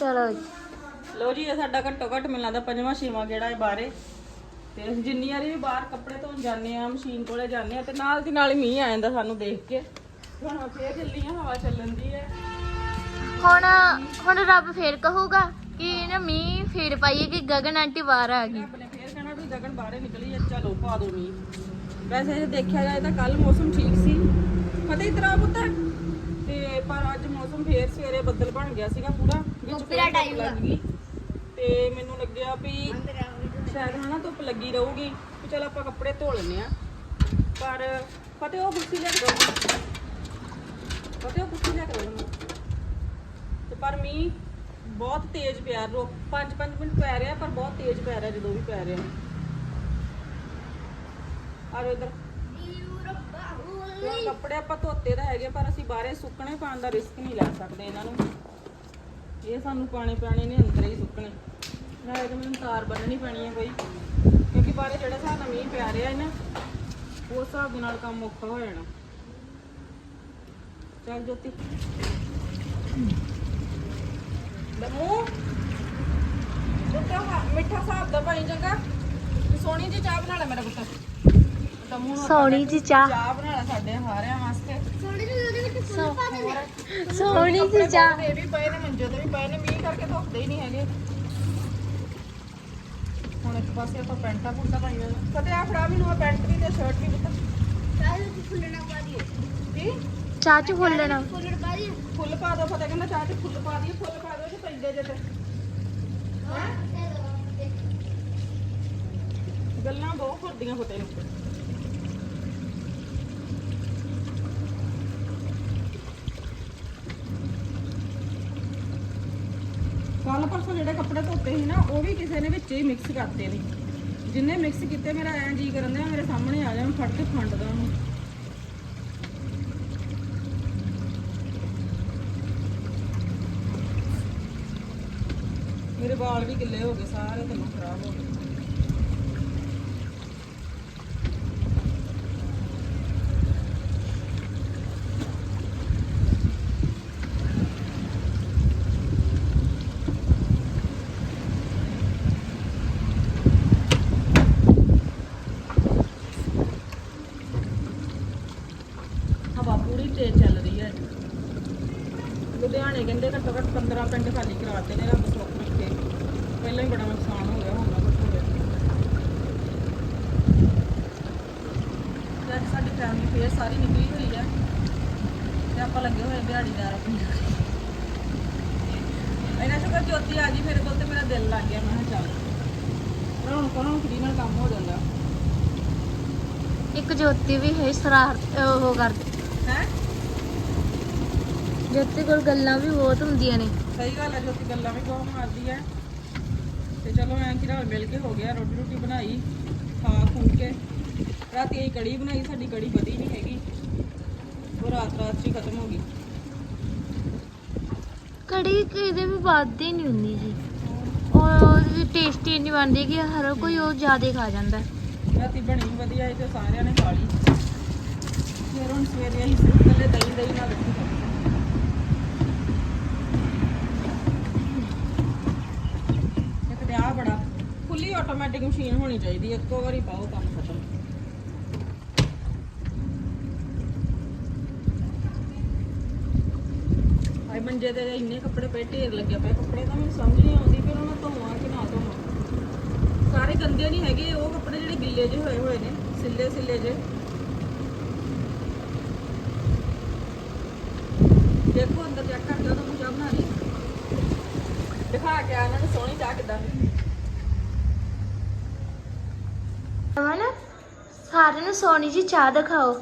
ਚਲੋ ਜੀ। ਲੋ ਜੀ ਇਹ ਸਾਡਾ ਘੱਟੋ ਘੱਟ ਮੈਨੂੰ ਲੱਗਦਾ ਪੰਜਵਾਂ ਛੇਵਾਂ ਗੇੜਾ ਹੈ ਬਾਹਰੇ ਤੇ ਅਸੀਂ ਜਿੰਨੀ ਵਾਰੀ ਵੀ ਬਾਹਰ ਕੱਪੜੇ ਧੋਣ ਜਾਂਦੇ ਆ ਮਸ਼ੀਨ ਕੋਲੇ ਜਾਂਦੇ ਆ ਤੇ ਨਾਲ ਦੀ ਨਾਲ ਹੀ ਮੀਂਹ ਆ ਜਾਂਦਾ ਸਾਨੂੰ ਦੇਖ ਕੇ। ਹੁਣ ਫੇਰ ਚੱਲੀ ਆ ਹਵਾ ਚੱਲਣ ਦੀ ਹੈ। ਹੁਣ ਹੁਣ ਰੱਬ ਫੇਰ ਕਹੂਗਾ ਕਿ ਨਾ ਮੀਂਹ ਫੇਰ ਪਾਈਏ ਕਿ ਗਗਨ ਆਂਟੀ ਬਾਹਰ ਆ ਗਈ। ਆਪਣੇ ਫੇਰ ਕਹਿਣਾ ਵੀ ਗਗਨ ਬਾਹਰੇ ਨਿਕਲੀ ਹੈ ਚਲੋ ਪਾ ਦੋ ਮੀਂਹ। ਵੈਸੇ ਜੇ ਦੇਖਿਆ ਜਾਏ ਤਾਂ ਕੱਲ ਮੌਸਮ ਠੀਕ ਸੀ। ਫਤਿਹ ਇਤਰਾ ਪੁੱਤ ਤੇ ਪਰ ਅੱਜ ਮੌਸਮ ਫੇਰ ਸਵੇਰੇ ਬੱਦਲ ਬਣ ਗਿਆ ਸੀਗਾ ਪੂਰਾ ਵਿੱਚ ਫੇਰ ਧੁੱਪ ਲੱਗ ਗਈ। ਤੇ ਮੈਨੂੰ ਲੱਗਿਆ ਵੀ ਸ਼ਾਇਦ ਹਨਾ ਧੁੱਪ ਲੱਗੀ ਰਹੂਗੀ ਵੀ ਚਲ ਆਪਾਂ ਕੱਪੜੇ ਧੋ ਲੈਨੇ ਆ ਪਰ ਫਤਿਹ ਉਹ ਕੁਰਸੀ ਲੈ ਕੇ ਦੋ ਫਤਿਹ ਉਹ ਕੁਰਸੀ ਲੈ ਕੇ ਦੋ ਤੇ ਪਰ ਮੀਂਹ ਬਹੁਤ ਤੇਜ਼ ਪਿਆ ਰੋ 5-5 ਮਿੰਟ ਪੈ ਰਿਹਾ ਪਰ ਬਹੁਤ ਤੇਜ਼ ਪੈ ਰਿਹਾ ਜਦੋਂ ਵੀ ਪੈ ਰਿਹਾ। ਆਰੋ ਇਧਰ। ਹੁਣ ਕੱਪੜੇ ਆਪਾਂ ਧੋਤੇ ਤਾਂ ਹੈਗੇ ਪਰ ਅਸੀਂ ਬਾਹਰੇ ਸੁੱਕਣੇ ਪਾਉਣ ਦਾ ਰਿਸਕ ਨਹੀਂ ਲੈ ਸਕਦੇ ਇਹਨਾਂ ਨੂੰ। ਇਹ ਸਾਨੂੰ ਪਾਣੇ ਪੈਣੇ ਨੇ, ਅੰਦਰ ਹੀ ਸੁੱਕਣੇ। ਨਾਲੇ ਤਾਂ ਮੈਨੂੰ ਤਾਰ ਬੰਨਣੀ ਪੈਣੀ ਹੈ ਕੋਈ ਕਿਉਂਕਿ ਬਾਹਰੇ ਜਿਹੜਾ ਹਿਸਾਬ ਨਾਲ ਮੀਂਹ ਪੈ ਰਿਹਾ ਹੈ ਨਾ, ਉਸ ਹਿਸਾਬ ਦੇ ਨਾਲ ਕੰਮ ਔਖਾ ਹੋ ਜਾਣਾ। ਚੱਲ ਜੋਤੀ। ਦਮੂ ਮਿੱਠਾ ਮਿੱਠਾ ਹਿਸਾਬ ਦਾ ਪਾਈ ਚੰਗਾ। ਸੋਹਣੀ ਜੀ ਚਾਹ ਬਣਾ ਲੈ ਮੇਰਾ ਪੁੱਤ। ਆਪਾਂ ਸੋਹਣੀ ਜੀ ਚਾਹ। ਚਾਹ ਬਣਾ ਲੈ ਸਾਡੇ ਹਾਰਿਆਂ ਵਾਸਤੇ। ਸੋਹਣੀ ਜੀ ਕੱਪੜੇ ਚਾਹ। ਬਹੁਤ ਇਹ ਵੀ ਪਏ ਨੇ ਮੰਜੇ ਤੇ ਵੀ ਪਏ ਨੇ ਮੀਂਹ ਕਰਕੇ ਧੁੱਪਦੇ ਹੀ ਨਹੀਂ ਹੈਗੇ। ਹੁਣ ਇੱਕ ਪਾਸੇ ਆਪਾਂ ਪੈਂਟਾਂ ਪੁੰਟਾਂ ਪਾਈਆਂ ਨੇ। ਕਦੇ ਆ ਫੜਾ ਮੈਨੂੰ ਆ ਪੈਂਟ ਵੀ ਤੇ ਸ਼ਰਟ ਵੀ ਪੁੱਤ। ਕੀ? ਚਾਹ ਚ ਫੁੱਲਣਾ ਫੁੱਲ ਪਾ ਦੋ ਪਤਾ ਕਹਿੰਦਾ ਚਾਹ ਚ ਫੁੱਲ ਪਾ ਦਈਏ ਫੁੱਲ ਪਾ ਦੋ ਜੇ ਪੈਂਦੇ ਜੇ ਤੇ। ਗੱਲਾਂ ਬਹੁਤ ਕਰਦੀਆਂ ਫਤੇ ਨੂੰ। ਕੱਲ ਪਰਸੋਂ ਜਿਹੜੇ ਕੱਪੜੇ ਧੋਤੇ ਸੀ ਨਾ, ਉਹ ਵੀ ਕਿਸੇ ਨੇ ਵਿੱਚ ਹੀ ਮਿਕਸ ਕਰਤੇ ਨੇ। ਜਿੰਨੇ ਮਿਕਸ ਕੀਤੇ, ਮੇਰਾ ਐਂ ਜੀ ਕਰਨ ਦਿਆ, ਮੇਰੇ ਸਾਹਮਣੇ ਆ ਜਾਣ, ਫੜ ਕੇ ਫੰਡ ਖੰਡਦਾ ਉਹਨੂੰ। ਮੇਰੇ ਵਾਲ ਵੀ ਗਿੱਲੇ ਹੋ ਗਏ, ਸਾਰੇ ਤੇ ਖਰਾਬ ਹੋ ਗਏ ਹਵਾ ਪੂਰੀ ਤੇਜ਼ ਚੱਲ ਰਹੀ ਹੈ ਲੁਧਿਆਣੇ ਕਹਿੰਦੇ ਘੱਟੋ ਘੱਟ 15 ਪਿੰਡ ਖਾਲੀ ਕਰਾਤੇ ਨੇ ਰੱਬ ਸੁੱਖ ਰੱਖੇ। ਪਹਿਲਾਂ ਹੀ ਬੜਾ ਨੁਕਸਾਨ ਹੋ ਗਿਆ ਹੁਣ ਹੋਵੇ ਤੇ ਅੱਜ ਸਾਡੀ ਫੈਮਿਲੀ ਫੇਰ ਸਾਰੀ ਨਿਕਲੀ ਹੋਈ ਹੈ ਤੇ ਆਪਾਂ ਲੱਗੇ ਹੋਏ ਦਿਹਾੜੀਦਾਰ ਆਪਣੀ ਇਹਨਾਂ ਸ਼ੁਕਰ ਜੋਤੀ ਆ ਗਈ ਮੇਰੇ ਕੋਲ ਤੇ ਮੇਰਾ ਦਿਲ ਲੱਗ ਗਿਆ ਮੈਂ ਕਿਹਾ ਚੱਲ। ਪਰ ਹੁਣ ਕੋਲੋਂ ਫਰੀ ਨਾਲ ਕੰਮ ਹੋ ਜਾਂਦਾ। ਇੱਕ ਜੋਤੀ ਵੀ ਹੈ ਸਰਾਰਤ ਉਹ ਕਰਦੀ ਹੈ? ਜੋਤੀ ਕੋਲ ਗੱਲਾਂ ਵੀ ਬਹੁਤ ਹੁੰਦੀਆਂ ਨੇ। ਸਹੀ ਗੱਲ ਹੈ ਜੋਤੀ ਗੱਲਾਂ ਵੀ ਬਹੁਤ ਮਾਰਦੀ ਹੈ ਤੇ ਚਲੋ ਐਂ ਕਿ ਨਾਲ ਮਿਲ ਕੇ ਹੋ ਗਿਆ ਰੋਟੀ ਰੋਟੀ ਬਣਾਈ ਖਾ ਖੁਣ ਕੇ। ਰਾਤੀ ਇਹ ਕੜੀ ਬਣਾਈ ਸਾਡੀ ਕੜੀ ਵਧੀ ਨਹੀਂ ਹੈਗੀ। ਉਹ ਰਾਤ ਰਾਤ ਹੀ ਖਤਮ ਹੋ ਗਈ। ਕੜੀ ਕਿਤੇ ਵੀ ਵੱਧਦੀ ਨਹੀਂ ਹੁੰਦੀ ਜੀ। ਉਹ ਟੇਸਟੀ ਨਹੀਂ ਬਣਦੀ ਕਿ ਹਰ ਕੋਈ ਉਹ ਜ਼ਿਆਦਾ ਖਾ ਜਾਂਦਾ। ਰਾਤੀ ਬਣੀ ਵਧੀਆ ਸੀ ਤੇ ਸਾਰਿਆਂ ਨੇ ਖਾ ਲਈ। ਫਿਰ ਹੁਣ ਸਵੇਰੇ ਅਸੀਂ ਇਕੱਲੇ ਦਹੀਂ ਦਹੀਂ ਨਾਲ ਰੋਟੀ ਖਾਧੀ ਇੱਕ ਤੇ ਆ ਬੜਾ ਫੁੱਲੀ ਆਟੋਮੈਟਿਕ ਮਸ਼ੀਨ ਹੋਣੀ ਚਾਹੀਦੀ ਹੈ। ਇੱਕੋ ਵਾਰੀ ਪਾਓ, ਕੰਮ ਖਤਮ। ਆਈ ਮੰਜੇ ਤੇ ਇੰਨੇ ਕੱਪੜੇ ਪਏ, ਢੇਰ ਲੱਗਿਆ ਪਿਆ। ਕੱਪੜੇ ਤਾਂ ਮੈਨੂੰ ਸਮਝ ਨਹੀਂ ਆਉਂਦੀ ਵੀ ਉਹਨਾਂ ਨੂੰ ਧੋਵਾਂ ਕਿ ਨਾ ਧੋਵਾਂ। ਸਾਰੇ ਗੰਦੇ ਨਹੀਂ ਹੈਗੇ, ਉਹ ਕੱਪੜੇ ਜਿਹੜੇ ਗਿੱਲੇ ਜਿਹੇ ਹੋਏ ਹੋਏ ਨੇ, ਸਿੱਲੇ ਸਿੱਲੇ ਜੇ ਦੇਖੋ, ਅੰਦਰ ਚੈੱਕ ਕਰ ਦਿਓ ਤੁਹਾਨੂੰ ਬਣਾ ਲਈ। ਦਿਖਾ ਕੇ ਆ, ਇਹਨਾਂ ਨੂੰ ਸੋਹਣੀ ਚਾਹ ਕਿਦਾਂ ਅਮਨ ਸਾਰਿਆਂ ਨੂੰ ਸੋਨੀ ਜੀ ਚਾਹ ਦਿਖਾਓ।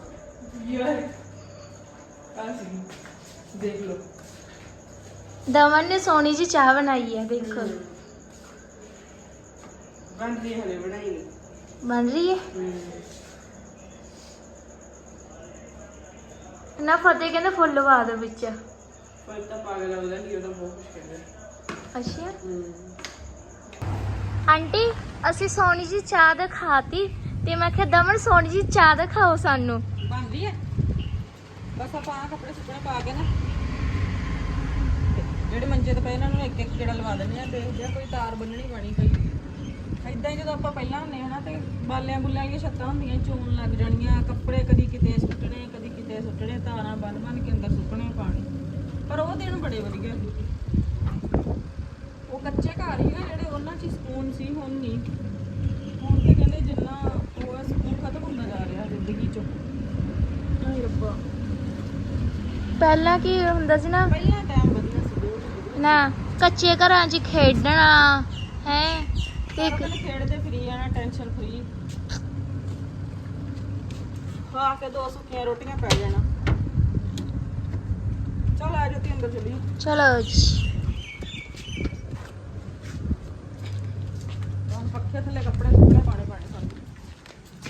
ਯਾਰ ਆ ਸੀ ਦੇਖ ਲਓ ਦਮਨ ਨੇ ਸੋਨੀ ਜੀ ਚਾਹ ਬਣਾਈ ਹੈ ਦੇਖੋ। ਬਣਦੀ ਹਲੇ ਬਣਾਈ ਨਹੀਂ ਬਣ ਰਹੀ ਹੈ? ਨਾ ਫਤਿਹ ਕਹਿੰਦਾ ਫੁੱਲ ਲਵਾ ਦਿਓ ਵਿੱਚ। ਪਰ ਤਾਂ ਪਾਗਲ ਲੱਗਦਾ ਕਿ ਉਹਦਾ ਬਹੁਤ ਕੁਝ ਕਹਿੰਦਾ ਅੱਛਾ ਆਂਟੀ ਅਸੀਂ ਸੋਨੀ ਜੀ ਚਾਹ ਦਿਖਾਤੀ ਤੇ ਮੈਂ ਕਿਹਾ, ਦਮਨ ਸੋਨੀ ਜੀ ਚਾਹ ਦਿਖਾਓ ਸਾਨੂੰ। ਬਣਦੀ ਹੈ ਬਸ ਆਪਾਂ ਆਹ ਕੱਪੜੇ ਸੁੱਕਣੇ ਪਾ ਕੇ ਨਾ, ਜਿਹੜੇ ਮੰਜੇ ਤੇ ਪਏ ਇਹਨਾਂ ਨੂੰ ਇੱਕ ਇੱਕ ਜਿਹੜਾ ਲਵਾ ਦਿੰਦੇ ਆ ਤੇ ਜਾਂ ਕੋਈ ਤਾਰ ਬੰਨਣੀ ਪੈਣੀ ਕੋਈ। ਇਦਾਂ ਹੀ ਜਦੋਂ ਆਪਾਂ ਪਹਿਲਾਂ ਹੁੰਨੇ ਹਨਾ ਤੇ ਬਾਲਿਆਂ ਬੁੱਲਿਆਂ ਵਾਲੀਆਂ ਛੱਤਾਂ ਹੁੰਦੀਆਂ ਚੋਣ ਲੱਗ ਜਾਣੀਆਂ, ਕੱਪੜੇ ਕਦੀ ਕਿਤੇ ਸੁੱਟਣੇ, ਕਦੀ ਕਿਤੇ ਸੁੱਟਣੇ, ਤਾਰਾਂ ਬੰਨ ਬੰਨ ਕੇ ਅੰਦਰ ਸੁੱਕਣੇ ਪਾਣੀ ਪਰ ਉਹ ਦਿਨ ਬੜੇ ਵਧੀਆ ਉਹ ਕੱਚੇ ਘਰ ਹੀ ਨਾ ਜਿਹੜੇ, ਉਹਨਾਂ 'ਚ ਸਕੂਨ ਸੀ, ਹੁਣ ਨਹੀਂ। ਹੁਣ ਤੇ ਕਹਿੰਦੇ ਜਿੰਨਾ ਉਹ ਆ ਸਕੂਨ ਖਤਮ ਹੁੰਦਾ ਜਾ ਰਿਹਾ ਜ਼ਿੰਦਗੀ 'ਚੋਂ ਹਾਏ ਰੱਬਾ ਪਹਿਲਾਂ ਕੀ ਹੁੰਦਾ ਸੀ ਨਾ? ਪਹਿਲਾਂ ਟਾਈਮ ਵਧੀਆ ਸੀ ਬਹੁਤ ਵਧੀਆ ਨਾ ਕੱਚੇ ਘਰਾਂ 'ਚ ਖੇਡਣਾ ਹੈ? ਸਾਰਾ ਇੱਕ ਦਿਨ ਖੇਡਦੇ ਫਰੀ ਆਣਾ ਟੈਨਸ਼ਨ ਫਰੀ ਖਾ ਕੇ ਦੋ ਸੁੱਕੀਆਂ ਰੋਟੀਆਂ ਪੈ ਜਾਣਾ। ਚਲ ਆ ਜਾ ਤੇ ਅੰਦਰ ਚਲੀ ਚਲੋ ਜੀ। ਹੁਣ ਪੱਖੇ ਥੱਲੇ ਕੱਪੜੇ ਸੁੱਕਣੇ ਪਾਣੇ ਪਾਣੇ ਸਾਨੂੰ।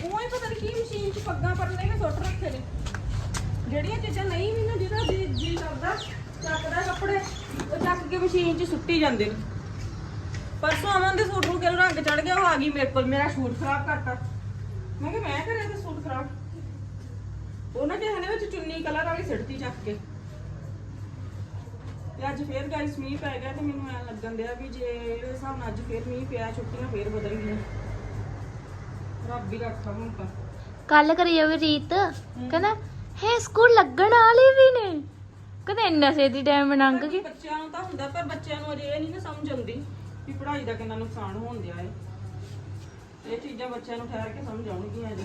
ਉਹ ਹੀ ਪਤਾ ਨਹੀਂ ਕੀ ਮਸ਼ੀਨ 'ਚ ਪੱਗਾਂ ਪਰਨੇ ਕੇ ਸੁੱਟ ਰੱਖੇ ਨੇ। ਜਿਹੜੀਆਂ ਚੀਜ਼ਾਂ ਨਹੀਂ ਨਾ ਕਰਦਾ ਚੱਕਦਾ ਕੱਪੜੇ ਉਹ ਚੱਕ ਕੇ ਮਸ਼ੀਨ 'ਚ ਸੁੱਟੀ ਜਾਂਦੇ ਨੇ। ਪਰਸੋਂ ਅਮਨ ਦੇ ਸੂਟ ਨੂੰ ਕਿਹੜਾ ਰੰਗ ਚੜ ਗਿਆ ਉਹ ਆ ਗਈ ਮੇਰੇ ਕੋਲ ਮੇਰਾ ਸੂਟ ਖਰਾਬ ਕਰਤਾ। ਮੈਂ ਕਿਹਾ ਮੈਂ ਕਰਿਆ ਤੇ ਸੂਟ ਖਰਾਬ। ਉਹਨਾਂ ਦੇ ਹਨੇ ਵਿੱਚ ਚੁੰਨੀ ਕਲਰ ਵਾਲੀ ਸਿੱਟਤੀ ਚੱਕ ਕੇ। ਤੇ ਅੱਜ ਫੇਰ ਗਾਇਸ ਮੀਂਹ ਪੈ ਗਿਆ ਤੇ ਮੈਨੂੰ ਐਂ ਲੱਗਣ ਦਿਆ ਵੀ ਜੇ ਇਹਦੇ ਹਿਸਾਬ ਨਾਲ ਅੱਜ ਫੇਰ ਮੀਂਹ ਪਿਆ ਛੁੱਟੀਆਂ ਫੇਰ ਬਦਲ ਗਈਆਂ। ਰੱਬ ਹੀ ਰੱਖਾ ਹੁਣ ਤਾਂ। ਕੱਲ ਕਰੀ ਜਾਵੇ ਰੀਤ। ਕਹਿੰਦਾ ਹੈ ਸਕੂਲ ਲੱਗਣ ਵਾਲੇ ਵੀ ਨੇ। ਕਹਿੰਦਾ ਇੰਨਾ ਛੇਤੀ ਟਾਈਮ ਲੰਘ ਗਿਆ ਬੱਚਿਆਂ ਨੂੰ ਤਾਂ ਹੁੰਦਾ ਪਰ ਬੱਚਿਆਂ ਨੂੰ ਅਜੇ ਇਹ ਨਹੀਂ ਨਾ ਸਮਝ ਆਉਂਦੀ ਵੀ ਪੜ੍ਹਾਈ ਦਾ ਕਿੰਨਾ ਨੁਕਸਾਨ ਹੋਣ ਦਿਆ ਹੈ ਇਹ ਚੀਜ਼ਾਂ ਬੱਚਿਆਂ ਨੂੰ ਠਹਿਰ ਕੇ ਸਮਝ ਆਉਣਗੀਆਂ ਅਜੇ।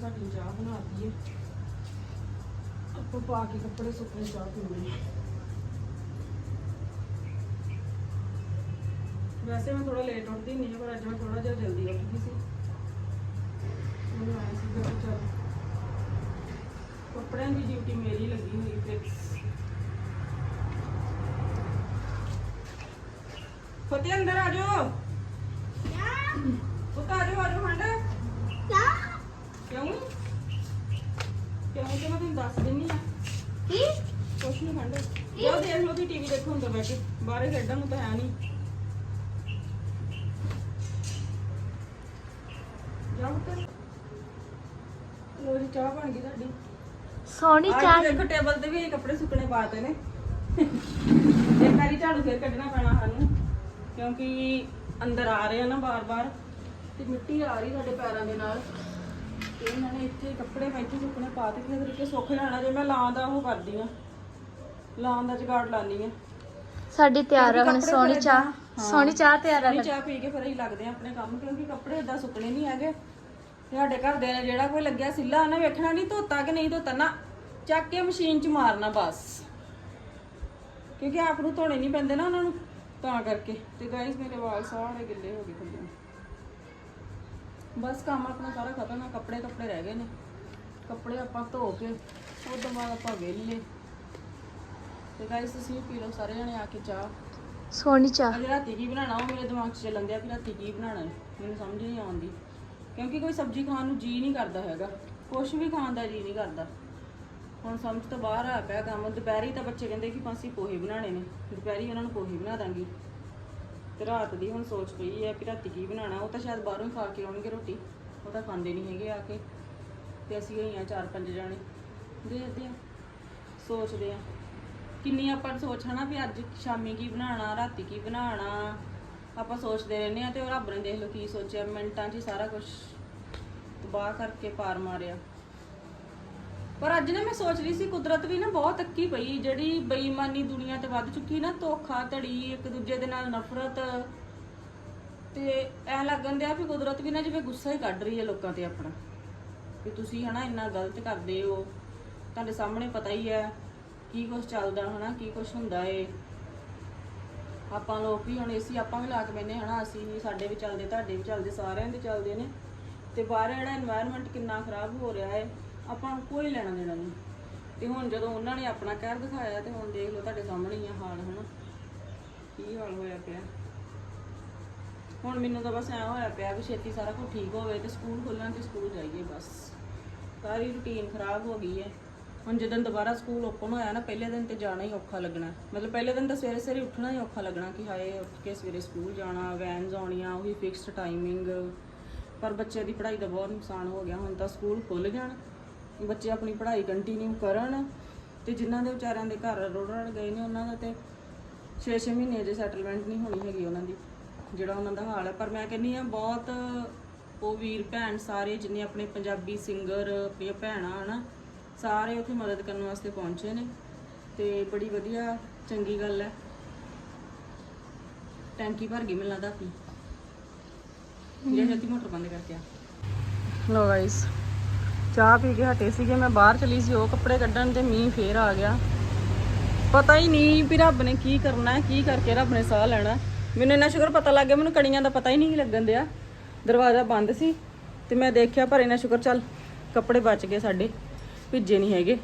ਸਾਡੀ ਚਾਹ ਬਣਾ ਦਈਏ। ਆਪਾਂ ਪਾ ਕੇ ਕੱਪੜੇ ਸੁੱਕਣੇ ਚਾਹ ਹਾਂ ਵੈਸੇ ਮੈਂ ਥੋੜਾ ਲੇਟ ਉੱਠਦੀ ਨਹੀਂ ਪਰ ਅੱਜ ਮੈਂ ਥੋੜਾ ਜਿਹਾ ਜਲਦੀ ਉੱਠ ਗਈ ਸੀ। ਮੈਨੂੰ ਆਇਆ ਸੀ ਕਿ ਚੱਲ। ਕੱਪੜਿਆਂ ਦੀ ਡਿਊਟੀ ਮੇਰੀ ਲੱਗੀ ਹੋਈ ਫਿਕਸ ਫਤਿਹ ਅੰਦਰ ਆ ਜਾਓ। ਪੁੱਤ ਆ ਜਾਓ ਆ ਜਾਓ ਹੰਡ ਕਿਉਂ? ਕਿਉਂ? ਕਿ ਮੈਂ ਤੁਹਾਨੂੰ ਦੱਸ ਦਿੰਨੀ ਆ। ਕੁਛ ਨਹੀਂ ਹੰਡ ਜਾਓ ਦੇਖ ਲਓ ਕਿ ਟੀਵੀ ਦੇਖੋ ਹੁੰਦਾ ਬੈ ਕੇ। ਬਾਹਰ ਖੇਡਣ ਨੂੰ ਤਾਂ ਹੈ ਨਹੀਂ ਜਾਓ ਪੁੱਤ ਲੋ ਜੀ ਚਾਹ ਬਣ ਗਈ ਤੁਹਾਡੀ। ਸੋਹਣੀ ਚਾਹ। ਦੇਖੋ ਟੇਬਲ ਤੇ ਵੀ ਇਹ ਕੱਪੜੇ ਸੁੱਕਣੇ ਪਾਤੇ ਨੇ। ਇੱਕ ਵਾਰੀ ਝਾੜੂ ਫੇਰ ਕੱਢਣਾ ਪੈਣਾ ਸਾਨੂੰ ਕਿਉਂਕਿ ਅੰਦਰ ਆ ਰਹੇ ਆ ਨਾ ਬਾਰ-ਬਾਰ ਤੇ ਮਿੱਟੀ ਆ ਰਹੀ ਸਾਡੇ ਪੈਰਾਂ ਦੇ ਨਾਲ। ਤੇ ਇਹਨਾਂ ਨੇ ਇੱਥੇ ਕੱਪੜੇ ਮੈਂ ਇੱਥੇ ਸੁੱਕਣੇ ਪਾ ਤੇ ਫਿਰ ਕਿ ਸੁੱਕ ਜਾਣਾ ਜੇ ਮੈਂ ਲਾਂ ਦਾ ਉਹ ਕਰਦੀ ਆ ਲਾਂ ਦਾ ਜਗਾੜ ਲਾਨੀ ਆ ਸਾਡੀ ਤਿਆਰ ਆ ਹੁਣ ਸੋਹਣੀ ਚਾਹ। ਸੋਹਣੀ ਚਾਹ ਤਿਆਰ ਆ ਨਹੀਂ ਚਾਹ ਪੀ ਕੇ ਫਿਰ ਅਸੀਂ ਲੱਗਦੇ ਆ ਆਪਣੇ ਕੰਮ ਕਿਉਂਕਿ ਕੱਪੜੇ ਏਦਾਂ ਸੁੱਕਣੇ ਨਹੀਂ ਹੈਗੇ। ਸਾਡੇ ਘਰ ਦੇ ਨੇ ਜਿਹੜਾ ਕੋਈ ਲੱਗਿਆ ਸਿੱਲਾ ਉਹਨੇ ਵੇਖਣਾ ਨਹੀਂ ਧੋਤਾ ਕਿ ਨਹੀਂ ਧੋਤਾ। ਨਾ ਚੱਕ ਕੇ ਮਸ਼ੀਨ 'ਚ ਮਾਰਨਾ ਬਸ। ਕਿਉਂਕਿ ਆਪ ਨੂੰ ਧੋਣੇ ਨਹੀਂ ਪੈਂਦੇ ਨਾ ਉਹਨਾਂ ਨੂੰ ਤਾਂ ਕਰਕੇ। ਤੇ ਗਾਇਸ ਮੇਰੇ ਵਾਲ ਸਾਰੇ ਗਿੱਲੇ ਹੋ ਗਏ ਥੱਲੇ ਬਸ ਕੰਮ ਆਪਣਾ ਸਾਰਾ ਖਤਮ ਆ ਕੱਪੜੇ ਕੱਪੜੇ ਰਹਿ ਗਏ ਨੇ। ਕੱਪੜੇ ਆਪਾਂ ਧੋ ਕੇ ਉਹ ਤੋਂ ਬਾਅਦ ਆਪਾਂ ਵਿਹਲੇ। ਤੇ ਗਾਇਸ ਤੁਸੀਂ ਪੀ ਲਓ ਸਾਰੇ ਜਣੇ ਆ ਕੇ ਚਾਹ। ਸੋਹਣੀ ਚਾਹ। ਅੱਜ ਰਾਤੀ ਕੀ ਬਣਾਉਣਾ? ਉਹ ਮੇਰੇ ਦਿਮਾਗ 'ਚ ਚੱਲਣ ਦਿਆ ਵੀ ਰਾਤੀ ਕੀ ਬਣਾਉਣਾ ਹੈ? ਮੈਨੂੰ ਸਮਝ ਨਹੀਂ ਆਉਂਦੀ। ਕਿਉਂਕਿ ਕੋਈ ਸਬਜ਼ੀ ਖਾਣ ਨੂੰ ਜੀ ਨਹੀਂ ਕਰਦਾ ਹੈਗਾ। ਕੁਝ ਵੀ ਖਾਣ ਦਾ ਜੀ ਨਹੀਂ ਕਰਦਾ। ਹੁਣ ਸਮਝ ਤੋਂ ਬਾਹਰ ਆ ਪਿਆ ਕੰਮ। ਦੁਪਹਿਰੀ ਤਾਂ ਬੱਚੇ ਕਹਿੰਦੇ ਕਿ ਅਸੀਂ ਪੋਹੇ ਬਣਾਉਣੇ ਨੇ। ਦੁਪਹਿਰੀ ਉਹਨਾਂ ਨੂੰ ਪੋਹੇ ਬਣਾ ਦਾਂਗੀ। ਤੇ ਰਾਤ ਦੀ ਹੁਣ ਸੋਚ ਪਈ ਹੈ ਕਿ ਰਾਤੀ ਕੀ ਬਣਾਉਣਾ। ਉਹ ਤਾਂ ਸ਼ਾਇਦ ਬਾਹਰੋਂ ਹੀ ਖਾ ਕੇ ਆਉਣਗੇ ਰੋਟੀ। ਉਹ ਤਾਂ ਖਾਂਦੇ ਨਹੀਂ ਹੈਗੇ ਆ ਕੇ। ਤੇ ਅਸੀਂ ਗਈਆਂ ਚਾਰ ਪੰਜ ਜਾਣੇ। ਦੇਖਦੇ ਆ ਸੋਚਦੇ ਆ ਕਿੰਨੀ ਆਪਾਂ ਸੋਚ ਹਨਾ ਵੀ ਅੱਜ ਸ਼ਾਮੀ ਕੀ ਬਣਾਉਣਾ, ਰਾਤੀ ਕੀ ਬਣਾਉਣਾ। ਆਪਾਂ ਸੋਚਦੇ ਰਹਿੰਦੇ ਆ ਤੇ ਉਹ ਰੱਬ ਨੇ ਦੇਖ ਲਓ ਕੀ ਸੋਚਿਆ, ਮਿੰਟਾਂ 'ਚ ਹੀ ਸਾਰਾ ਕੁਝ ਤਬਾਹ ਕਰਕੇ ਪਾਰ ਮਾਰਿਆ। ਪਰ ਅੱਜ ਨਾ ਮੈਂ ਸੋਚ ਰਹੀ ਸੀ, ਕੁਦਰਤ ਵੀ ਨਾ ਬਹੁਤ ਅੱਕੀ ਪਈ, ਜਿਹੜੀ ਬੇਈਮਾਨੀ ਦੁਨੀਆ ਤੇ ਵੱਧ ਚੁੱਕੀ ਨਾ, ਧੋਖਾ, ਧੜੀ, ਇੱਕ ਦੂਜੇ ਦੇ ਨਾਲ ਨਫ਼ਰਤ ਤੇ ਐ ਲੱਗਣ ਦਿਆ ਵੀ ਕੁਦਰਤ ਵੀ ਨਾ ਜਿਵੇਂ ਗੁੱਸਾ ਹੀ ਕੱਢ ਰਹੀ ਹੈ ਲੋਕਾਂ ਤੇ ਆਪਣਾ, ਵੀ ਤੁਸੀਂ ਹਨਾ ਇੰਨਾ ਗਲਤ ਕਰਦੇ ਹੋ, ਤੁਹਾਡੇ ਸਾਹਮਣੇ ਪਤਾ ਹੀ ਹੈ ਕੀ ਕੁਝ ਚੱਲਦਾ ਹਨਾ, ਕੀ ਕੁਝ ਹੁੰਦਾ ਏ। ਆਪਾਂ ਲੋਕ ਵੀ ਹੁਣ ਏਸੀ ਆਪਾਂ ਵੀ ਲਾ ਕੇ ਬੈਨੇ ਹਨਾ, ਅਸੀਂ ਵੀ ਸਾਡੇ ਵੀ ਚੱਲਦੇ, ਤੁਹਾਡੇ ਵੀ ਚੱਲਦੇ, ਸਾਰਿਆਂ ਦੇ ਚੱਲਦੇ ਨੇ। ਤੇ ਬਾਹਰ ਜਿਹੜਾ এনवायरमेंट ਕਿੰਨਾ ਖਰਾਬ ਹੋ ਰਿਹਾ ਹੈ, ਆਪਾਂ ਨੂੰ ਕੋਈ ਲੈਣਾ ਦੇਣਾ ਨਹੀਂ। ਤੇ ਹੁਣ ਜਦੋਂ ਉਹਨਾਂ ਨੇ ਆਪਣਾ ਕਹਿਰ ਦਿਖਾਇਆ ਤੇ ਹੁਣ ਦੇਖ ਲਓ ਤੁਹਾਡੇ ਸਾਹਮਣੇ ਹੀ ਆ ਹਾਲ, ਹਨਾ। ਕੀ ਹਾਲ ਹੋਇਆ ਪਿਆ? ਹੁਣ ਮੈਨੂੰ ਤਾਂ ਬਸ ਐ ਹੋਇਆ ਪਿਆ ਵੀ ਛੇਤੀ ਸਾਰਾ ਕੁਝ ਠੀਕ ਹੋਵੇ ਤੇ ਸਕੂਲ ਖੋਲਣ ਤੇ ਸਕੂਲ ਜਾਈਏ ਬਸ। ਸਾਰੀ ਰੁਟੀਨ ਖਰਾਬ ਹੋ ਗਈ ਹੈ। ਹੁਣ ਜਦੋਂ ਦੁਬਾਰਾ ਸਕੂਲ ਓਪਨ ਹੋਇਆ ਨਾ, ਪਹਿਲੇ ਦਿਨ ਤੇ ਜਾਣਾ ਹੀ ਔਖਾ ਲੱਗਣਾ। ਮਤਲਬ ਪਹਿਲੇ ਦਿਨ ਤਾਂ ਸਵੇਰੇ ਸਵੇਰੇ ਉੱਠਣਾ ਹੀ ਔਖਾ ਲੱਗਣਾ ਕਿ ਹਾਏ, ਉੱਠ ਕੇ ਸਵੇਰੇ ਸਕੂਲ ਜਾਣਾ ਵੈਨਸ ਆਉਣੀਆਂ, ਉਹੀ ਫਿਕਸਡ ਟਾਈਮਿੰਗ ਪਰ ਬੱਚੇ ਦੀ ਪੜ੍ਹਾਈ ਦਾ ਬਹੁਤ ਨੁਕਸਾਨ ਹੋ ਗਿਆ, ਹੁਣ ਤਾਂ ਸਕੂਲ ਖੁੱਲ ਜਾਣ। ਬੱਚੇ ਆਪਣੀ ਪੜ੍ਹਾਈ ਕੰਟੀਨਿਊ ਕਰਨ ਤੇ ਜਿਨ੍ਹਾਂ ਦੇ ਵਿਚਾਰਿਆਂ ਦੇ ਘਰ ਰੋੜ ਰੜ ਗਏ ਨੇ, ਉਹਨਾਂ ਦਾ ਤੇ 6-6 ਮਹੀਨੇ ਜੇ ਸੈਟਲਮੈਂਟ ਨਹੀਂ ਹੋਣੀ ਹੈਗੀ ਉਹਨਾਂ ਦੀ, ਜਿਹੜਾ ਉਹਨਾਂ ਦਾ ਹਾਲ ਹੈ। ਪਰ ਮੈਂ ਕਹਿੰਨੀ ਆ ਬਹੁਤ ਉਹ ਵੀਰ ਭੈਣ ਸਾਰੇ ਜਿੰਨੇ ਆਪਣੇ ਪੰਜਾਬੀ ਸਿੰਗਰ ਆਪਣੀਆਂ ਭੈਣਾਂ, ਹਨਾ ਸਾਰੇ ਉੱਥੇ ਮਦਦ ਕਰਨ ਵਾਸਤੇ ਪਹੁੰਚੇ ਨੇ ਤੇ ਬੜੀ ਵਧੀਆ ਚੰਗੀ ਗੱਲ ਹੈ। ਟੈਂਕੀ ਭਰ ਗਈ ਮੈਨੂੰ ਲੱਗਦਾ ਆਪਣੀ। ਜੇ ਜੱਤੀ ਮੋਟਰ ਬੰਦ ਕਰਕੇ ਆ। ਲੋ ਗਾਇਸ ਚਾਹ ਪੀ ਕੇ ਹਟੇ ਸੀਗੇ ਮੈਂ ਬਾਹਰ ਚਲੀ ਸੀ ਉਹ ਕੱਪੜੇ ਕੱਢਣ ਤੇ ਮੀਂਹ ਫੇਰ ਆ ਗਿਆ। ਪਤਾ ਹੀ ਨਹੀਂ ਵੀ ਰੱਬ ਨੇ ਕੀ ਕਰਨਾ ਹੈ ਕੀ ਕਰਕੇ ਰੱਬ ਨੇ ਸਾਹ ਲੈਣਾ ਮੈਨੂੰ ਇੰਨਾ ਸ਼ੁਕਰ ਪਤਾ ਲੱਗ ਗਿਆ ਮੈਨੂੰ ਕਣੀਆਂ ਦਾ ਪਤਾ ਹੀ ਨਹੀਂ ਲੱਗਣ ਦਿਆ। ਦਰਵਾਜ਼ਾ ਬੰਦ ਸੀ ਤੇ ਮੈਂ ਦੇਖਿਆ ਪਰ ਇੰਨਾ ਸ਼ੁਕਰ ਚੱਲ ਕੱਪੜੇ ਬਚ ਗਏ ਸਾਡੇ। ਭਿੱਜੇ ਨਹੀਂ ਹੈਗੇ।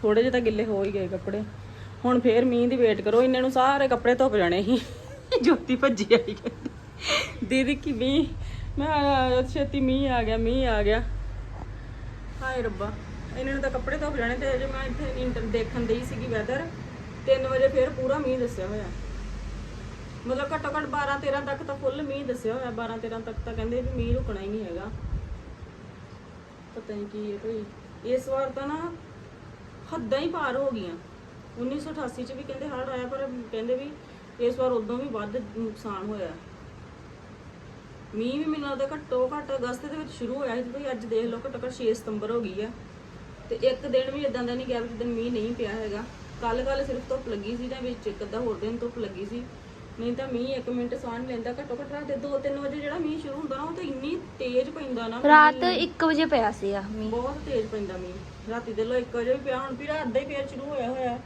ਥੋੜੇ ਜਿਹੇ ਤਾਂ ਗਿੱਲੇ ਹੋ ਹੀ ਗਏ ਕੱਪੜੇ। ਹੁਣ ਫੇਰ ਮੀਂਹ ਦੀ ਵੇਟ ਕਰੋ ਇਹਨਾਂ ਨੂੰ ਸਾਰੇ ਕੱਪੜੇ ਧੁੱਪ ਜਾਣੇ ਸੀ। ਜੋਤੀ ਭੱਜੀ ਆਈ। ਦੀਦੀ ਕੀ ਮੀਂਹ? ਮੈਂ ਛੇਤੀ ਮੀਂਹ ਆ ਗਿਆ, ਮੀਂਹ ਆ ਗਿਆ। ਹਾਏ ਰੱਬਾ ਇਹਨਾਂ ਨੂੰ ਤਾਂ ਕੱਪੜੇ ਧੁੱਪ ਜਾਣੇ ਤੇ ਜੇ ਮੈਂ ਇੱਥੇ ਇੰਟਰ ਦੇਖਣ ਦਈ ਸੀਗੀ ਵੈਦਰ 3 ਵਜੇ ਫੇਰ ਪੂਰਾ ਮੀਂਹ ਦੱਸਿਆ ਹੋਇਆ। ਮਤਲਬ ਘੱਟੋ ਘੱਟ 12 13 ਤੱਕ ਤਾਂ ਫੁੱਲ ਮੀਂਹ ਦੱਸਿਆ ਹੋਇਆ। 12 13 ਤੱਕ ਤਾਂ ਕਹਿੰਦੇ ਵੀ ਮੀਂਹ ਰੁਕਣਾ ਹੀ ਨਹੀਂ ਹੈਗਾ। ਪਤਾ ਨਹੀਂ ਕੀ ਹੈ ਕੋਈ ਇਸ ਵਾਰ ਤਾਂ ਨਾ ਹੱਦਾਂ ਹੀ ਪਾਰ ਹੋ ਗਈਆਂ। 1988 ਚ ਵੀ ਕਹਿੰਦੇ ਹੜ੍ਹ ਆਇਆ, ਪਰ ਕਹਿੰਦੇ ਵੀ ਇਸ ਵਾਰ ਉਦੋਂ ਵੀ ਵੱਧ ਨੁਕਸਾਨ ਹੋਇਆ। ਮੀਂਹ ਵੀ ਮੈਨੂੰ ਲੱਗਦਾ ਘੱਟੋ ਘੱਟ ਅਗਸਤ ਦੇ ਵਿੱਚ ਸ਼ੁਰੂ ਹੋਇਆ ਸੀ ਤੇ ਅੱਜ ਦੇਖ ਲਓ ਘੱਟੋ ਘੱਟ 6 ਸਤੰਬਰ ਹੋ ਗਈ ਆ। ਤੇ ਇੱਕ ਦਿਨ ਵੀ ਇਦਾਂ ਦਾ ਨਹੀਂ ਗਿਆ ਵੀ ਜਿੱਦਣ ਮੀਂਹ ਨਹੀਂ ਪਿਆ ਹੈਗਾ। ਕੱਲ ਕੱਲ ਸਿਰਫ ਧੁੱਪ ਲੱਗੀ ਸੀ ਤਾਂ ਵਿੱਚ ਇੱਕ ਅੱਧਾ ਹੋਰ ਦਿਨ ਧੁੱਪ ਲੱਗੀ ਸੀ। ਨਹੀਂ ਤਾਂ ਮੀਂਹ ਇੱਕ ਮਿੰਟ ਸਾਹ ਨਹੀਂ ਲੈਂਦਾ ਘੱਟੋ ਘੱਟ ਰਾਤ ਦੇ 2-3 ਵਜੇ ਜਿਹੜਾ ਮੀਂਹ ਸ਼ੁਰੂ ਹੁੰਦਾ ਨਾ ਉਹ ਤਾਂ ਇੰਨੀ ਤੇਜ਼ ਪੈਂਦਾ ਨਾ ਰਾਤ 1 ਵਜੇ ਪਿਆ ਸੀ ਆ ਮੀਂਹ। ਬਹੁਤ ਤੇਜ਼ ਪੈਂਦਾ ਮੀਂਹ। ਰਾਤੀ ਦੇ ਲੋ 1 ਵਜੇ ਵੀ ਪਿਆ ਹੁਣ ਵੀ ਰਾਤ ਦਾ ਹੀ ਫੇਰ ਸ਼ੁਰੂ ਹੋਇਆ ਹੋਇਆ।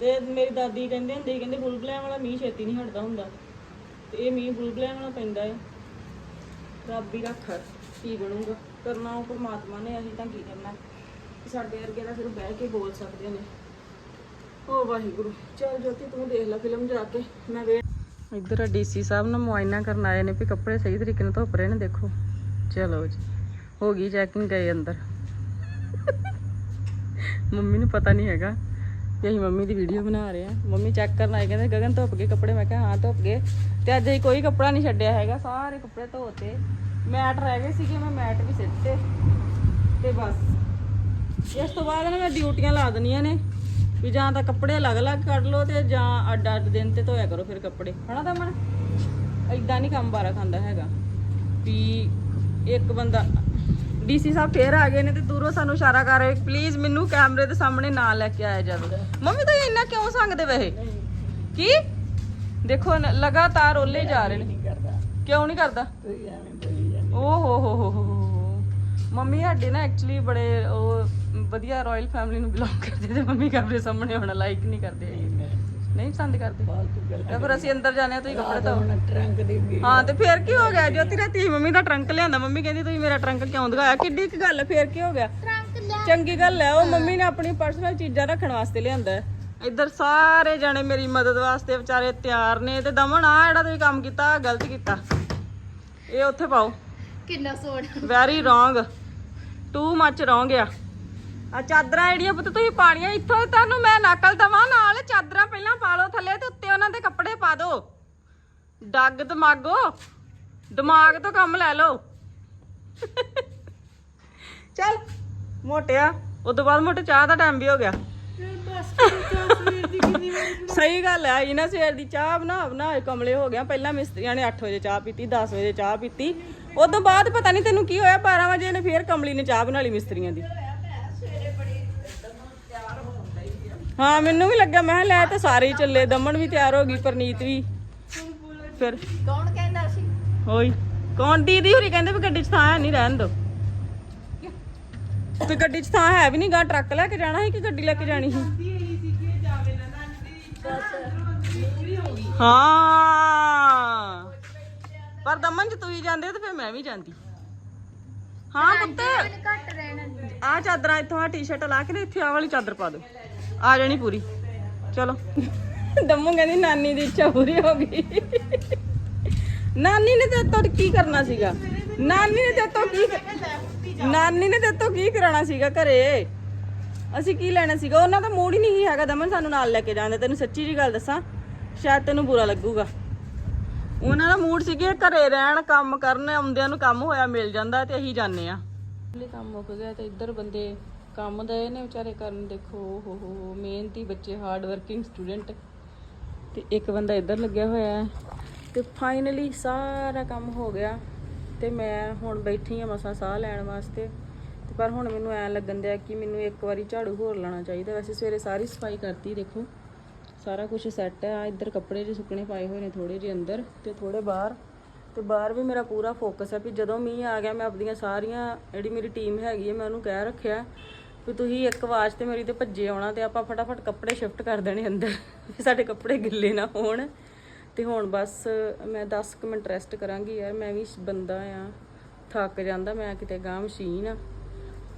ਤੇ ਮੇਰੀ ਦਾਦੀ ਕਹਿੰਦੇ ਹੁੰਦੇ ਸੀ, ਕਹਿੰਦੇ ਬੁਲਬੁਲਿਆਂ ਵਾਲਾ ਮੀਂਹ ਛੇਤੀ ਨਹੀਂ ਹਟਦਾ ਹੁੰਦਾ। ਤੇ ਇਹ ਮੀਂਹ ਬੁਲਬੁਲਿਆਂ ਵਾਲਾ ਪੈਂਦਾ ਹੈ ਰੱਬ ਹੀ ਰੱਖ ਕੀ ਬਣੂਗਾ? ਕਰਨਾ ਉਹ ਪਰਮਾਤਮਾ ਨੇ ਅਸੀਂ ਤਾਂ ਕੀ ਕਰਨਾ? ਸਾਡੇ ਵਰਗੇ ਤਾਂ ਸਿਰਫ ਬਹਿ ਕੇ ਬੋਲ ਸਕਦੇ ਨੇ। ਓ ਵਾਹਿਗੁਰੂ, ਚੱਲ ਜੋਤੀ, ਤੂੰ ਦੇਖ ਲੈ ਫਿਲਮ ਜਾ ਕੇ, ਮੈਂ ਵੇਟ ਇੱਧਰ ਡੀਸੀ ਸਾਹਿਬ ਨੂੰ ਮੁਆਇਨਾ ਕਰਨ ਆਏ ਨੇ ਵੀ ਕੱਪੜੇ ਸਹੀ ਤਰੀਕੇ ਨਾਲ ਧੁੱਪ ਰਹੇ ਨੇ, ਦੇਖੋ। ਚਲੋ ਜੀ, ਹੋ ਗਈ ਚੈਕਿੰਗ ਗਏ ਅੰਦਰ। ਮੰਮੀ ਨੂੰ ਪਤਾ ਨਹੀਂ ਹੈਗਾ ਕਿ ਅਸੀਂ ਮੰਮੀ ਦੀ ਵੀਡੀਓ ਬਣਾ ਰਹੇ ਆ ਮੰਮੀ ਚੈੱਕ ਕਰਨ ਆਏ, ਕਹਿੰਦੇ ਗਗਨ ਧੁੱਪ ਗਏ ਕੱਪੜੇ, ਮੈਂ ਕਿਹਾ ਹਾਂ, ਧੁੱਪ ਗਏ। ਤੇ ਅੱਜ ਅਸੀਂ ਕੋਈ ਕੱਪੜਾ ਨਹੀਂ ਛੱਡਿਆ ਹੈਗਾ, ਸਾਰੇ ਕੱਪੜੇ ਧੋਤੇ। ਮੈਟ ਰਹਿ ਗਏ ਸੀਗੇ, ਮੈਂ ਮੈਟ ਵੀ ਸਿੱਟੇ। ਤੇ ਬਸ। ਇਸ ਤੋਂ ਬਾਅਦ ਨਾ ਮੈਂ ਡਿਊਟੀਆਂ ਲਾ ਦੇਣੀਆਂ ਨੇ। ਵੀ ਜਾਂ ਤਾਂ ਕੱਪੜੇ ਅਲੱਗ-ਅਲੱਗ ਕੱਢ ਲਓ ਤੇ ਜਾਂ ਅੱਡ-ਅੱਡ ਦਿਨ ਤੇ ਧੋਇਆ ਕਰੋ ਫਿਰ ਕੱਪੜੇ। ਹਨਾ ਤਾਂ ਮਨ ਇਦਾਂ ਨਹੀਂ ਕੰਮ ਬਾਰਾ ਖਾਂਦਾ ਹੈਗਾ। ਵੀ ਇੱਕ ਬੰਦਾ ਡੀਸੀ ਸਾਹਿਬ ਫੇਰ ਆ ਗਏ ਨੇ ਤੇ ਦੂਰੋਂ ਸਾਨੂੰ ਇਸ਼ਾਰਾ ਕਰ ਰਹੇ ਪਲੀਜ਼ ਮੈਨੂੰ ਕੈਮਰੇ ਦੇ ਸਾਹਮਣੇ ਨਾ ਲੈ ਕੇ ਆਇਆ ਜਾਵੇ। ਮੰਮੀ ਤੁਸੀਂ ਇੰਨਾ ਕਿਉਂ ਸੰਗਦੇ ਵੈਸੇ? ਕੀ? ਦੇਖੋ ਲਗਾਤਾਰ ਓਲੇ ਜਾ ਰਹੇ ਨੇ। ਕਿਉਂ ਨਹੀਂ ਕਰਦਾ। ਓ ਹੋ ਹੋ ਹੋ ਹੋ। ਮੰਮੀ ਸਾਡੇ ਨਾ ਐਕਚੁਅਲੀ ਬੜੇ ਉਹ ਵਧੀਆ ਰਾਇਲ ਫੈਮਿਲੀ ਨੂੰ ਬਿਲੋਂਗ ਕਰਦੇ ਤੇ ਮੰਮੀ ਕੈਮਰੇ ਸਾਹਮਣੇ ਹੋਣਾ ਲਾਈਕ ਨਹੀਂ ਕਰਦੇ। ਨਹੀਂ ਪਸੰਦ ਕਰਦੇ। ਤੇ ਫਿਰ ਅਸੀਂ ਅੰਦਰ ਜਾਂਦੇ ਆ ਤੁਸੀਂ ਕੱਪੜੇ ਧੋ। ਹਾਂ ਤੇ ਫੇਰ ਕੀ ਹੋ ਗਿਆ? ਜੋਤੀ ਰਾਤੀ ਮੰਮੀ ਦਾ ਟਰੰਕ ਲਿਆਂਦਾ ਮੰਮੀ ਕਹਿੰਦੀ ਤੁਸੀਂ ਮੇਰਾ ਟਰੰਕ ਕਿਉਂ ਦਿਖਾਇਆ? ਕਿੱਡੀ ਕੀ ਗੱਲ ਹੈ ਫੇਰ ਕੀ ਹੋ ਗਿਆ? ਟਰੰਕ ਲਿਆ। ਚੰਗੀ ਗੱਲ ਹੈ ਉਹ ਮੰਮੀ ਨੇ ਆਪਣੀ ਪਰਸਨਲ ਚੀਜ਼ਾਂ ਰੱਖਣ ਵਾਸਤੇ ਲਿਆਂਦਾ ਹੈ। ਇੱਧਰ ਸਾਰੇ ਜਣੇ ਮੇਰੀ ਮਦਦ ਵਾਸਤੇ ਵਿਚਾਰੇ ਤਿਆਰ ਨੇ ਤੇ ਦਮਨ ਆ ਜਿਹੜਾ ਤੁਸੀਂ ਕੰਮ ਕੀਤਾ ਆਹ ਗਲਤ ਕੀਤਾ। ਇਹ ਉੱਥੇ ਪਾਓ। ਕਿੰਨਾ ਸੋਹਣਾ। Very wrong too much wrong ਆ ਆ ਚਾਦਰਾਂ ਜਿਹੜੀਆਂ ਪੁੱਤ ਤੁਸੀਂ ਪਾਣੀਆਂ ਇੱਥੋਂ ਤੁਹਾਨੂੰ ਮੈਂ ਨਕਲ ਦਵਾਂ, ਨਾਲ ਚਾਦਰਾਂ ਪਹਿਲਾਂ ਪਾ ਲਓ ਥੱਲੇ ਤੇ ਉੱਤੇ ਉਹਨਾਂ ਦੇ ਕੱਪੜੇ ਪਾ ਦਿਓ ਡੱਗ ਦਿਮਾਗੋ, ਦਿਮਾਗ ਤੋਂ ਕੰਮ ਲੈ ਲਓ। ਚੱਲ, ਮੋਟਿਆ। ਉਦੋਂ ਬਾਅਦ ਮੋਟੇ ਚਾਹ ਦਾ ਟਾਈਮ ਵੀ ਹੋ ਗਿਆ। ਸਹੀ ਗੱਲ ਹੈ ਇਹਨਾਂ ਸਵੇਰ ਦੀ ਚਾਹ ਬਣਾ ਬਣਾ ਕਮਲੇ ਹੋ ਗਿਆ। ਪਹਿਲਾਂ ਮਿਸਤਰੀਆਂ ਨੇ 8 ਵਜੇ ਚਾਹ ਪੀਤੀ 10 ਵਜੇ ਚਾਹ ਪੀਤੀ। ਉਦੋਂ ਬਾਅਦ ਪਤਾ ਨਹੀਂ ਤੈਨੂੰ ਕੀ ਹੋਇਆ 12 ਵਜੇ ਨੇ ਫੇਰ ਕਮਲੀ ਨੇ ਚਾਹ ਬਣਾ ਲਈ ਮਿਸਤਰੀਆਂ ਦੀ। ਹਾਂ ਮੈਨੂੰ ਵੀ ਲੱਗਾ ਮੈਂ ਕਿਹਾ ਲੈ ਤਾਂ ਸਾਰੇ ਹੀ ਚੱਲੇ ਦਮਨ ਵੀ ਤਿਆਰ ਹੋ ਗਈ ਪਰਨੀਤ ਵੀ। ਫਿਰ ਕੌਣ ਕਹਿੰਦਾ ਸੀ? ਹੋਈ ਕੌਣ? ਦੀਦੀ ਹੋਰੀ ਕਹਿੰਦੇ ਵੀ ਗੱਡੀ 'ਚ ਥਾਂ ਹੈ ਨਹੀਂ ਰਹਿਣ ਦੋ। ਤੇ ਗੱਡੀ 'ਚ ਥਾਂ ਹੈ ਵੀ ਨਹੀਂ ਗਾ ਟਰੱਕ ਲੈ ਕੇ ਜਾਣਾ ਸੀ ਕਿ ਗੱਡੀ ਲੈ ਕੇ ਜਾਣੀ ਸੀ? ਹਾਂ। ਪਰ ਦਮਨ ਚ ਤੁਸੀਂ ਜਾਂਦੇ ਤੇ ਫਿਰ ਮੈਂ ਵੀ ਜਾਂਦੀ। ਹਾਂ ਪੁੱਤ। ਘੱਟ ਰਹਿਣਾ ਆ ਚਾਦਰਾਂ ਇੱਥੋਂ ਆ ਟੀ-ਸ਼ਰਟ ਲਾ ਕੇ ਤੇ ਇੱਥੇ ਆ ਵਾਲੀ ਚਾਦਰ ਪਾ ਦਿਓ। ਆ ਜਾਣੀ ਪੂਰੀ। ਚਲੋ। ਦਮੂ ਕਹਿੰਦੀ ਨਾਨੀ ਦੀ ਇੱਛਾ ਪੂਰੀ ਹੋ ਗਈ। ਨਾਨੀ ਨੇ ਤੇ ਤੋਂ ਕੀ ਕਰਨਾ ਸੀਗਾ? ਨਾਨੀ ਨੇ ਤੇ ਤੋਂ ਕੀ ਨਾਨੀ ਨੇ ਤੇ ਤੋਂ ਕੀ ਕਰਾਉਣਾ ਸੀਗਾ ਘਰੇ? ਅਸੀਂ ਕੀ ਲੈਣਾ ਸੀਗਾ? ਉਹਨਾਂ ਦਾ ਮੂਡ ਹੀ ਨਹੀਂ ਹੈਗਾ। ਦਮਨ ਸਾਨੂੰ ਨਾਲ ਲੈ ਕੇ ਜਾਂਦੇ ਤੈਨੂੰ ਸੱਚੀ ਜੀ ਗੱਲ ਦੱਸਾਂ ਸ਼ਾਇਦ ਤੈਨੂੰ ਬੁਰਾ ਲੱਗੂਗਾ। ਉਹਨਾਂ ਦਾ ਮੂਡ ਸੀ ਕਿ ਘਰੇ ਰਹਿਣ, ਕੰਮ ਕਰਨ, ਆਉਂਦਿਆਂ ਨੂੰ ਕੰਮ ਹੋਇਆ, ਮਿਲ ਜਾਂਦਾ ਤੇ ਅਸੀਂ ਜਾਂਦੇ ਆ ਕੰਮ ਮੁੱਕ ਗਿਆ ਤੇ ਇੱਧਰ ਬੰਦੇ ਕੰਮ ਦੇ ਨੇ ਵਿਚਾਰੇ ਕਰਨ, ਦੇਖੋ ਹੋ ਹੋ ਹੋ, ਮਿਹਨਤੀ ਬੱਚੇ ਹਾਰਡ ਵਰਕਿੰਗ ਸਟੂਡੈਂਟ ਤੇ ਇੱਕ ਬੰਦਾ ਇੱਧਰ ਲੱਗਿਆ ਹੋਇਆ ਹੈ ਤੇ ਫਾਈਨਲੀ ਸਾਰਾ ਕੰਮ ਹੋ ਗਿਆ ਤੇ ਮੈਂ ਹੁਣ ਬੈਠੀ ਆ ਮਸਾਂ ਸਾਹ ਲੈਣ ਵਾਸਤੇ। ਤੇ ਪਰ ਹੁਣ ਮੈਨੂੰ ਐ ਲੱਗਣ ਦਿਆ ਕਿ ਮੈਨੂੰ ਇੱਕ ਵਾਰੀ ਝਾੜੂ ਹੋਰ ਲਾਣਾ ਚਾਹੀਦਾ। ਵੈਸੇ ਸਵੇਰੇ ਸਾਰੀ ਸਫ਼ਾਈ ਕਰਤੀ, ਦੇਖੋ। ਸਾਰਾ ਕੁਝ ਸੈੱਟ ਹੈ। ਆ ਇੱਧਰ ਕੱਪੜੇ ਜਿਹੇ ਸੁੱਕਣੇ ਪਾਏ ਹੋਏ ਨੇ ਥੋੜੇ ਜਿਹੇ ਅੰਦਰ ਤੇ ਥੋੜੇ ਬਾਹਰ। ਤੇ ਬਾਹਰ ਵੀ ਮੇਰਾ ਪੂਰਾ ਫੋਕਸ ਹੈ ਵੀ ਜਦੋਂ ਮੀਂਹ ਆ ਗਿਆ, ਮੈਂ ਆਪਣੀਆਂ ਸਾਰੀਆਂ ਜਿਹੜੀ ਮੇਰੀ ਟੀਮ ਹੈਗੀ ਹੈ, ਮੈਂ ਉਹਨੂੰ ਕਹਿ ਰੱਖਿਆ ਵੀ ਤੁਸੀਂ ਇੱਕ ਆਵਾਜ਼ ਤੇ ਮੇਰੀ ਤੇ ਭੱਜੇ ਆਉਣਾ ਤੇ ਆਪਾਂ ਫਟਾਫਟ ਕੱਪੜੇ ਸ਼ਿਫਟ ਕਰ ਦੇਣੇ ਅੰਦਰ। ਸਾਡੇ ਕੱਪੜੇ ਗਿੱਲੇ ਨਾ ਹੋਣ। ਤੇ ਹੁਣ ਬਸ ਮੈਂ 10 ਕੁ ਮਿੰਟ ਰੈਸਟ ਕਰਾਂਗੀ ਯਾਰ, ਮੈਂ ਵੀ ਬੰਦਾ ਆ, ਥੱਕ ਜਾਂਦਾ, ਮੈਂ ਕਿਤੇ ਗਾਂ ਮਸ਼ੀਨ ਆ।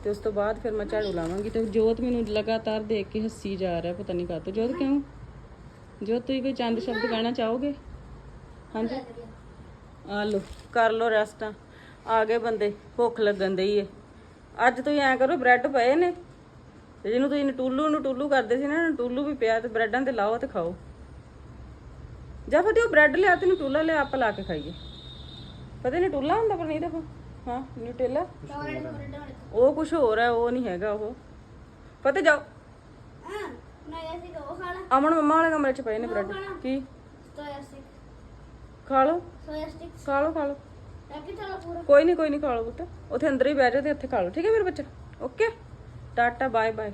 ਤੇ ਉਸ ਤੋਂ ਬਾਅਦ ਫਿਰ ਮੈਂ ਝਾੜੂ ਲਾਵਾਂਗੀ। ਤੇ ਜੋਤ ਮੈਨੂੰ ਲਗਾਤਾਰ ਦੇਖ ਕੇ ਹੱਸੀ ਜਾ ਰਿਹਾ, ਪਤਾ ਨਹੀਂ ਕਾਹਤੋਂ। ਜੋਤ ਕਿਉਂ? ਜੋਤ ਤੁਸੀਂ ਕੋਈ ਚੰਦ ਸ਼ਬਦ ਕਹਿਣਾ ਚਾਹੋਗੇ? ਹਾਂਜੀ। ਆ ਲੋ ਕਰ ਲੋ ਰੈਸਟ ਆ ਗਏ ਬੰਦੇ ਭੁੱਖ ਲੱਗਣ ਦਈ ਏ। ਅੱਜ ਤੁਸੀਂ ਐ ਕਰੋ ਬ੍ਰੈਡ ਪਏ ਨੇ। ਤੇ ਜਿਹਨੂੰ ਤੁਸੀਂ ਨਟੂਲੂ ਨੂੰ ਟੂਲੂ ਕਰਦੇ ਸੀ ਨਾ ਨਟੂਲੂ ਵੀ ਪਿਆ ਤੇ ਬ੍ਰੈਡਾਂ ਤੇ ਲਾਓ ਤੇ ਖਾਓ। ਜਾਂ ਫਿਰ ਉਹ ਬ੍ਰੈਡ ਲਿਆ ਤੇ ਨਟੂਲਾ ਲਿਆ ਆਪਾਂ ਲਾ ਕੇ ਖਾਈਏ। ਪਤਾ ਨਹੀਂ ਟੂਲਾ ਹੁੰਦਾ ਪਰ ਨਹੀਂ ਦੇਖੋ ਹਾਂ ਨਿਊਟੇਲਾ ਉਹ ਕੁਝ ਹੋਰ ਹੈ ਉਹ ਨਹੀਂ ਹੈਗਾ ਉਹ। ਪਤਾ ਜਾਓ। ਅਮਨ ਮੰਮਾ ਵਾਲੇ ਕਮਰੇ ਚ ਪਏ ਨੇ ਬ੍ਰੈਡ। ਕੀ? ਖਾ ਲਓ। ਖਾ ਲਓ ਖਾ ਲਓ। ਕੋਈ ਨਹੀਂ ਕੋਈ ਨਹੀਂ ਖਾ ਲਓ ਪੁੱਤ। ਉੱਥੇ ਅੰਦਰ ਹੀ ਬਹਿ ਜਾਓ ਤੇ ਉੱਥੇ ਖਾ ਲਓ ਠੀਕ ਹੈ ਮੇਰੇ ਬੱਚੇ? ਓਕੇ। Tata bye bye.